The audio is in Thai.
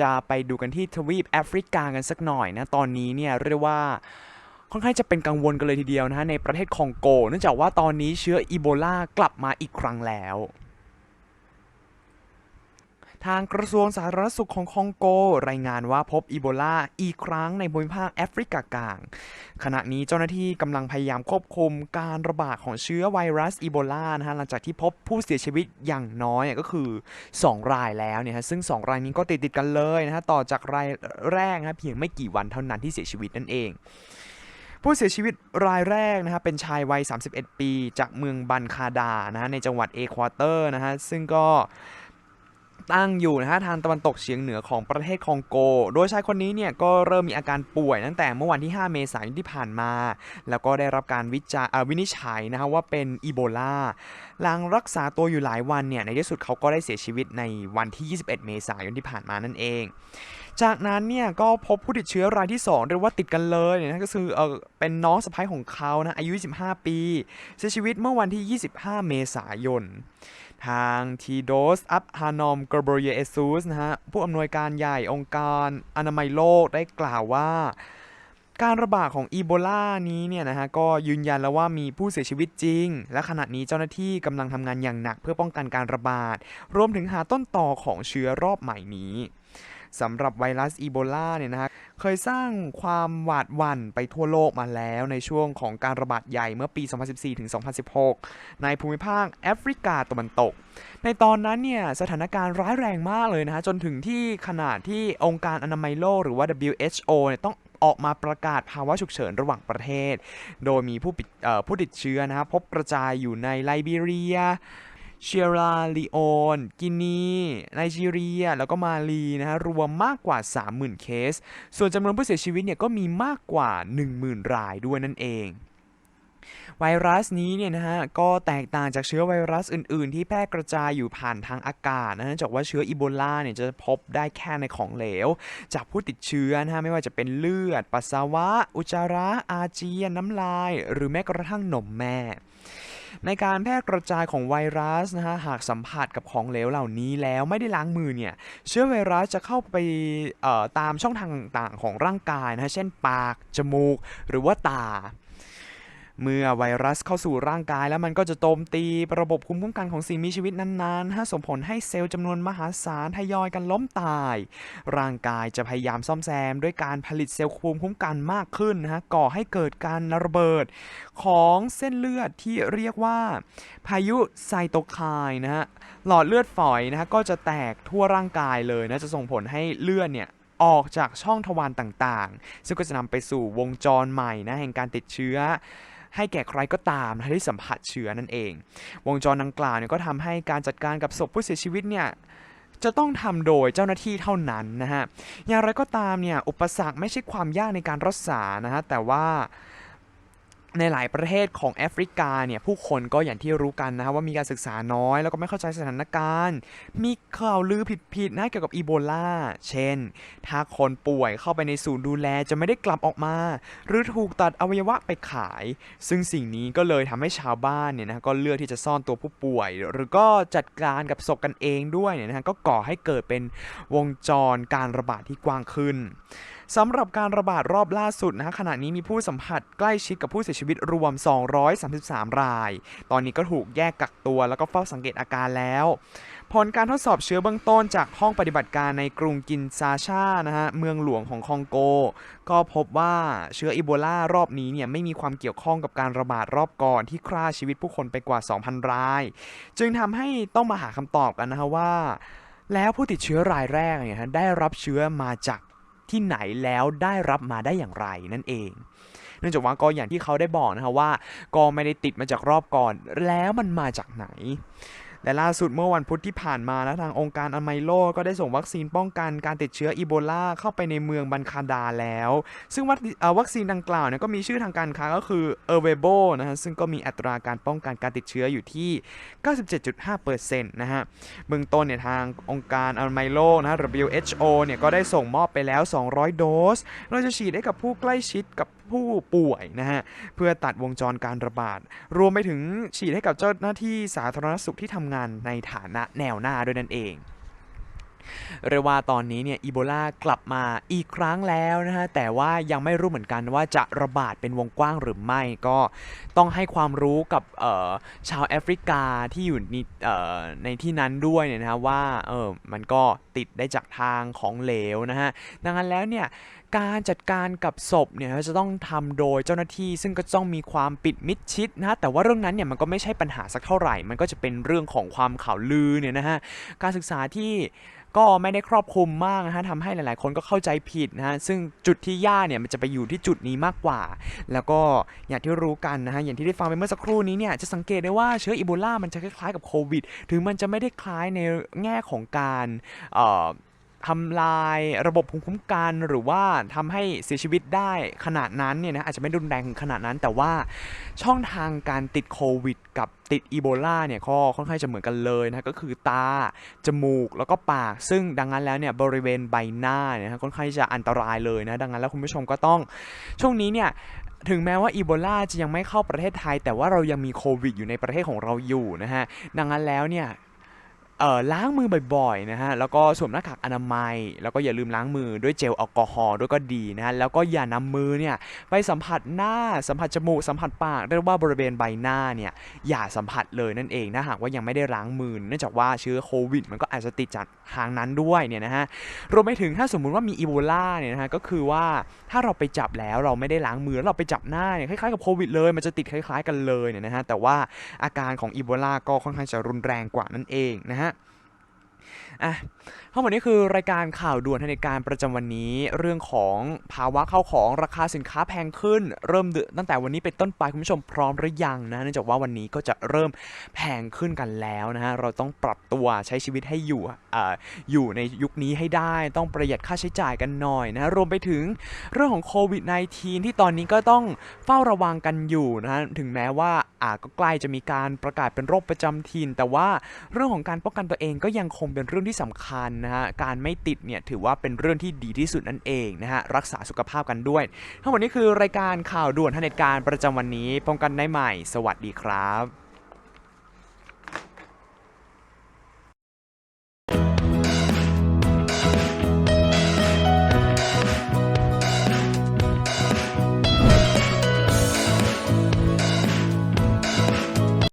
จะไปดูกันที่ทวีปแอฟริกากันสักหน่อยนะ ตอนนี้เนี่ยเรียกว่าค่อนข้างจะเป็นกังวลกันเลยทีเดียวนะฮะในประเทศคองโก เนื่องจากว่าตอนนี้เชื้ออีโบลากลับมาอีกครั้งแล้ว ทางกระทรวงสาธารณสุขของคองโก รายงานว่าพบอีโบลาอีกครั้งในภูมิภาคแอฟริกากลาง ขณะนี้เจ้าหน้าที่กำลังพยายามควบคุมการระบาดของเชื้อไวรัสอีโบลานะฮะหลังจากที่พบผู้เสียชีวิตอย่างน้อยก็คือ 2 รายแล้วเนี่ยฮะซึ่ง 2 รายนี้ก็ติดติดกันเลยนะฮะต่อจากรายแรกนะเพียงไม่กี่วันเท่านั้นที่เสียชีวิตนั่นเองผู้เสียชีวิตรายแรกนะฮะเป็นชายวัย 31 ปี จากเมืองบันคาดานะฮะในจังหวัดเอควาเตอร์นะฮะซึ่งก็ ตั้งอยู่นะฮะทางตะวันตกเฉียงเหนือของประเทศคองโก โดยชายคนนี้เนี่ยก็เริ่มมีอาการป่วยตั้งแต่เมื่อวันที่ 5 เมษายนที่ผ่านมา แล้วก็ได้รับการวิจาเอ่อวินิจฉัยนะฮะว่าเป็นอีโบลา หลังรักษาตัวอยู่หลายวันเนี่ยในที่สุดเขาก็ได้เสียชีวิตในวันที่ 21 เมษายนที่ผ่านมานั่นเอง จากนั้นเนี่ยก็พบผู้ติดเชื้อรายที่2เรียกว่าติดกันเลยเนี่ยนะก็คือเออเป็นน้องสะใภ้ของเขานะอายุ25ปี เสียชีวิตเมื่อวันที่ 25 เมษายน ทางทีโดสอัพฮานอมกรบเยเอซูสนะฮะผู้อำนวยการใหญ่องค์การอนามัยโลกได้กล่าวว่าการระบาดของอีโบลานี้เนี่ยนะฮะก็ยืนยันแล้วว่ามีผู้เสียชีวิตจริง และขณะนี้เจ้าหน้าที่กำลังทำงานอย่างหนักเพื่อป้องกันการระบาด รวมถึงหาต้นต่อของเชื้อรอบใหม่นี้ สำหรับไวรัสอีโบลาเนี่ยนะฮะเคยสร้างความหวาดหวั่นไปทั่วโลกมาแล้วในช่วงของการระบาดใหญ่เมื่อปี 2014ถึง2016 ในภูมิภาคแอฟริกาตะวันตก ในตอนนั้นเนี่ยสถานการณ์ร้ายแรงมากเลยนะฮะจนถึงที่ขนาดที่องค์การอนามัยโลกหรือว่า WHO เนี่ยต้องออกมาประกาศภาวะฉุกเฉินระหว่างประเทศ โดยมีผู้ผู้ติดเชื้อนะครับพบกระจายอยู่ในไลบีเรีย เชียราลีโอน กินีไนจีเรีย แล้วก็มาลีนะฮะ รวมมากกว่า 30,000 เคส ส่วนจำนวนผู้เสียชีวิตเนี่ยก็มีมากกว่า 10,000 รายด้วยนั่นเองไวรัสนี้เนี่ยนะฮะก็แตกต่างจากเชื้อไวรัสอื่น ๆ ที่แพร่กระจายอยู่ผ่านทางอากาศนะฮะจากว่าเชื้ออีโบลาเนี่ยจะพบได้แค่ในของเหลว จากผู้ติดเชื้อนะฮะไม่ว่าจะเป็นเลือด ปัสสาวะ อุจจาระอาเจียนน้ำลาย หรือแม้กระทั่งนมแม่ ในการแพร่กระจายของไวรัสนะฮะหากสัมผัสกับของเหลวเหล่านี้แล้วไม่ได้ล้างมือเนี่ยเชื้อไวรัสจะเข้าไปตามช่องทางต่างๆของร่างกายนะฮะเช่นปาก จมูก หรือว่าตา เมื่อไวรัสเข้าสู่ร่างกายแล้วมันก็จะโจมตีระบบภูมิคุ้มกันของสิ่งมีชีวิตนั้นๆฮะส่งผลให้เซลล์จำนวนมหาศาลทยอยกันล้มตาย ร่างกายจะพยายามซ่อมแซม ด้วยการผลิตเซลล์ภูมิคุ้มกันมากขึ้นนะฮะก่อให้เกิดการระเบิดของเส้นเลือดที่เรียกว่า พายุไซโตไคน์นะฮะหลอดเลือดฝอยนะฮะก็จะแตกทั่วร่างกายเลยนะจะส่งผลให้เลือดเนี่ยออกจากช่องทวารต่างๆ ซึ่งก็จะนำไปสู่วงจรใหม่นะแห่งการติดเชื้อ ให้แก่ใครก็ตามที่สัมผัสเชื้อนั่นเอง วงจรดังกล่าวเนี่ยก็ทำให้การจัดการกับศพผู้เสียชีวิตเนี่ยจะต้องทำโดยเจ้าหน้าที่เท่านั้นนะฮะ อย่างไรก็ตามเนี่ยอุปสรรคไม่ใช่ความยากในการรักษานะฮะแต่ว่า ในหลายประเทศของแอฟริกาเนี่ยผู้คนก็อย่างที่รู้กันนะฮะว่ามีการศึกษาน้อย แล้วก็ไม่เข้าใจสถานการณ์ มีข่าวลือผิดๆนะเกี่ยวกับอีโบลา เช่น ถ้าคนป่วยเข้าไปในศูนย์ดูแลจะไม่ได้กลับออกมา หรือถูกตัดอวัยวะไปขาย ซึ่งสิ่งนี้ก็เลยทำให้ชาวบ้านเนี่ยนะก็เลือกที่จะซ่อนตัวผู้ป่วย หรือก็จัดการกับศพกันเองด้วยเนี่ยนะก็ก่อให้เกิดเป็นวงจรการระบาดที่กว้างขึ้น สำหรับการระบาดรอบล่าสุดนะขณะนี้มีผู้สัมผัสใกล้ชิดกับผู้เสียชีวิตรวม 233 ราย ตอนนี้ก็ถูกแยกกักตัวแล้วก็เฝ้าสังเกตอาการแล้ว ผลการทดสอบเชื้อเบื้องต้นจากห้องปฏิบัติการในกรุงกินซาชานะฮะเมืองหลวงของคองโก ก็พบว่าเชื้ออีโบลารอบนี้เนี่ยไม่มีความเกี่ยวข้องกับการระบาดรอบก่อนที่ฆ่าชีวิตผู้คนไปกว่า 2,000 ราย จึงทำให้ต้องมาหาคำตอบกันนะฮะว่า แล้วผู้ติดเชื้อรายแรกเนี่ยฮะได้รับเชื้อมาจาก ที่ไหนแล้วได้รับมาได้อย่างไรนั่นเองเนื่องจากว่าก็อย่างที่เขาได้บอกนะครับว่า ก็ไม่ได้ติดมาจากรอบก่อนแล้วมันมาจากไหน และล่าสุดเมื่อวันพุธที่ผ่านมานะทางองค์การอนามัยโลกก็ได้ส่งวัคซีนป้องกันการติดเชื้ออีโบลาเข้าไปในเมืองบันคาดาแล้ว ซึ่งวัคซีนดังกล่าวเนี่ยก็มีชื่อทางการค้าก็คือเอเวโบนะฮะซึ่งก็มีอัตราการป้องกันการติดเชื้ออยู่ที่ 97.5%นะฮะเบื้องต้นเนี่ยทางองค์การอนามัยโลกนะฮะ WHO เนี่ยก็ได้ส่งมอบไปแล้ว 200 โดส เราจะฉีดให้กับผู้ใกล้ชิดกับผู้ป่วยนะฮะเพื่อตัดวงจรการระบาด รวมไปถึงฉีดให้กับเจ้าหน้าที่สาธารณสุขที่ทำงานในฐานะแนวหน้าด้วยนั่นเอง เรียกว่าตอนนี้เนี่ยอีโบลากลับมาอีกครั้งแล้วนะฮะแต่ว่ายังไม่รู้เหมือนกันว่าจะระบาดเป็นวงกว้างหรือไม่ก็ต้องให้ความรู้กับชาวแอฟริกาที่อยู่ในในที่นั้นด้วยเนี่ยนะฮะว่าเออมันก็ติดได้จากทางของเหลวนะฮะดังนั้นแล้วเนี่ยการจัดการกับศพเนี่ยจะต้องทำโดยเจ้าหน้าที่ซึ่งก็ต้องมีความปิดมิดชิดนะแต่ว่าเรื่องนั้นเนี่ยมันก็ไม่ใช่ปัญหาสักเท่าไหร่ มันก็จะเป็นเรื่องของความข่าวลือเนี่ยนะฮะการศึกษาที่ ก็ไม่ได้ครอบคลุมมากนะฮะทำให้หลายๆ คนก็เข้าใจผิดนะฮะซึ่งจุดที่ยากเนี่ยมันจะไปอยู่ที่จุดนี้มากกว่า แล้วก็อย่างที่รู้กันนะฮะอย่างที่ได้ฟังไปเมื่อสักครู่นี้เนี่ยจะสังเกตได้ว่าเชื้ออีโบลามันจะคล้ายๆกับโควิด ถึงมันจะไม่ได้คล้ายในแง่ของการเอ่อ ทำลายระบบภูมิคุ้มกันหรือว่าทำให้เสียชีวิตได้ขนาดนั้นเนี่ยนะอาจจะไม่รุนแรงขนาดนั้น แต่ว่าช่องทางการติดโควิด กับติดอีโบลาเนี่ยก็ค่อนข้างจะเหมือนกันเลยนะก็คือตา จมูกแล้วก็ปาก ซึ่งดังนั้นแล้วเนี่ยบริเวณใบหน้าเนี่ยนะค่อนข้างจะอันตรายเลยนะดังนั้นแล้วคุณผู้ชมก็ต้องช่วงนี้เนี่ยถึงแม้ว่าอีโบลาจะยังไม่เข้าประเทศไทย แต่ว่าเรายังมีโควิดอยู่ในประเทศของเราอยู่นะฮะดังนั้นแล้วเนี่ย เอ่อล้างมือบ่อยๆนะฮะแล้วก็สวมหน้ากากอนามัย แล้วก็อย่าลืมล้างมือด้วยเจลแอลกอฮอล์ด้วยก็ดีนะฮะแล้วก็อย่านำมือเนี่ยไปสัมผัสหน้าสัมผัสจมูกสัมผัสปากเรียกว่าบริเวณใบหน้าเนี่ยอย่าสัมผัสเลยนั่นเองนะหากว่ายังไม่ได้ล้างมือเนื่องจากว่าเชื้อโควิด มันก็อาจจะติดจากทางนั้นด้วยเนี่ยนะฮะรวมไปถึงถ้าสมมุติว่ามีอีโบลาเนี่ยนะฮะก็คือว่าถ้าเราไปจับแล้วเราไม่ได้ล้างมือแล้วเราไปจับหน้าเนี่ยคล้ายๆกับโควิดเลย มันจะติดคล้าย ๆ กันเลยเนี่ยนะฮะแต่ว่าอาการของอีโบลาก็ค่อนข้างจะรุนแรงกว่านั่นเองนะฮะ อะทั้งหมดนี้คือรายการข่าวด่วนทันการประจำวันนี้ เรื่องของภาวะเข้าของราคาสินค้าแพงขึ้น เริ่มเดือนตั้งแต่วันนี้เป็นต้นไปคุณผู้ชมพร้อมหรือยังนะเนื่องจากว่าวันนี้ก็จะเริ่มแพงขึ้นกันแล้วนะฮะเราต้องปรับตัวใช้ชีวิตให้อยู่อ่าอยู่ในยุคนี้ให้ได้ต้องประหยัดค่าใช้จ่ายกันหน่อยนะรวมไปถึงเรื่องของโควิด -19 ที่ตอนนี้ก็ต้องเฝ้าระวังกันอยู่นะถึงแม้ว่า ก็ใกล้จะมีการประกาศเป็นโรคประจำถิ่น แต่ว่าเรื่องของการป้องกันตัวเองก็ยังคงเป็นเรื่องที่สำคัญนะฮะ การไม่ติดเนี่ยถือว่าเป็นเรื่องที่ดีที่สุดนั่นเองนะฮะ รักษาสุขภาพกันด้วย ทั้งหมดนี้คือรายการข่าวด่วนทันเหตุการณ์ประจำวันนี้พบกันได้ใหม่ สวัสดีครับ